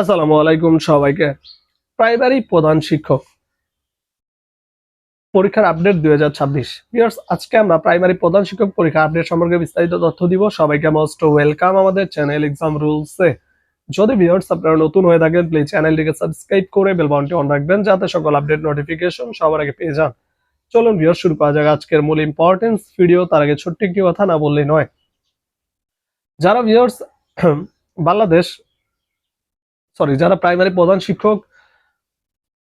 আসসালামু আলাইকুম সবাইকে। প্রাইমারি প্রধান শিক্ষক। পরীক্ষার আপডেট দুই হাজার ছাব্বিশ। আজকে আমরা প্রাইমারি প্রধান শিক্ষক পরীক্ষা আপডেট সম্পর্কে বিস্তারিত তথ্য দিব। সবাইকে মোস্ট ওয়েলকাম আমাদের চ্যানেল এক্সাম রুলসে যদি ভিউয়ার্স আপনারা নতুন হয়ে থাকেন প্লিজ চ্যানেলটিকে সাবস্ক্রাইব করে বেল বাটনটি অন রাখবেন, যাতে সকল আপডেট নোটিফিকেশন সবার আগে পেয়ে যান। চলুন ভিউয়ার শুরু করা যাক আজকের মূল ইম্পর্টেন্স ভিডিও তার আগে ছোট্ট একটি কথা না বললেই নয়। যারা ভিউয়ার্স বাংলাদেশ সরি যারা প্রাইমারি প্রধান শিক্ষক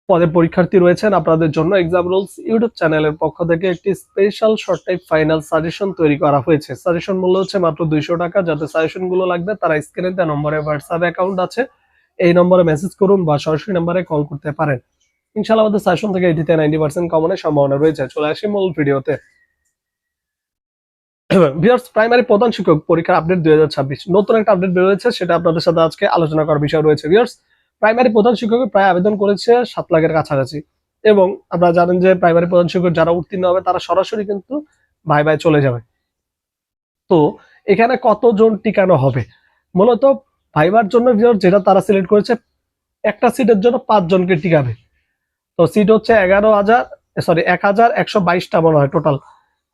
পদে পরীক্ষার্থী রয়েছেন, আপনাদের জন্য এক্সাম রুলস ইউটিউব চ্যানেলের পক্ষ থেকে একটি special short type final suggestion তৈরি করা হয়েছে। সাজেশন মূল্য হচ্ছে মাত্র দুইশো টাকা। যাতে সাজেশনগুলো লাগবে, তারা স্ক্রিনে দেওয়া নম্বরে হোয়াটসঅ্যাপ অ্যাকাউন্ট আছে। এই নম্বরে মেসেজ করুন বা সরাসরি নম্বরে কল করতে পারেন। ইনশাআল্লাহ আমাদের সাজেশন থেকে এটিতে নাইনটি পার্সেন্ট কমনের সম্ভাবনা রয়েছে। চলে আসি মূল ভিডিওতে ভিউয়ার্স প্রাইমারি প্রধান শিক্ষক পরীক্ষার আপডেট দুই হাজার ছাব্বিশ। নতুন একটা আপডেট বেরোয়েছে, সেটা আপনাদের সাথে আজকে আলোচনা করার বিষয় রয়েছে। ভিউয়ার্স প্রাইমারি প্রধান শিক্ষক প্রায় আবেদন করেছে সাত লাখের কাছাকাছি। এবং আপনারা জানেন যে প্রাইমারি প্রধান শিক্ষক যারা উত্তীর্ণ হবে, তারা সরাসরি কিন্তু ভাই ভাই চলে যাবে। তো এখানে কতজন টিকানো হবে? মূলত ভাইবার জন্য যেটা তারা সিলেক্ট করেছে, একটা সিটের জন্য পাঁচজনকে টিকাবে। তো সিট হচ্ছে এগারো হাজার সরি এক হাজার একশো বাইশটা মনে হয় টোটাল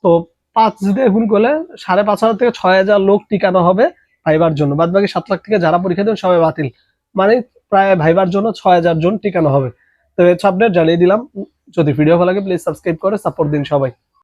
তো পাঁচ দিয়ে গুণ করলে সাড়ে পাঁচ হাজার থেকে ছয় হাজার লোক টিকানো হবে ভাইবার জন্য। বাদ বাকি সাত লাখ থেকে যারা পরীক্ষা দেবেন সবাই বাতিল। মানে প্রায় ভাইবার জন্য ছয় হাজার জন টিকানো হবে। তো আপডেট জানিয়ে দিলাম। যদি ভিডিও ভালো লাগে প্লিজ সাবস্ক্রাইব করে সাপোর্ট দিন সবাই।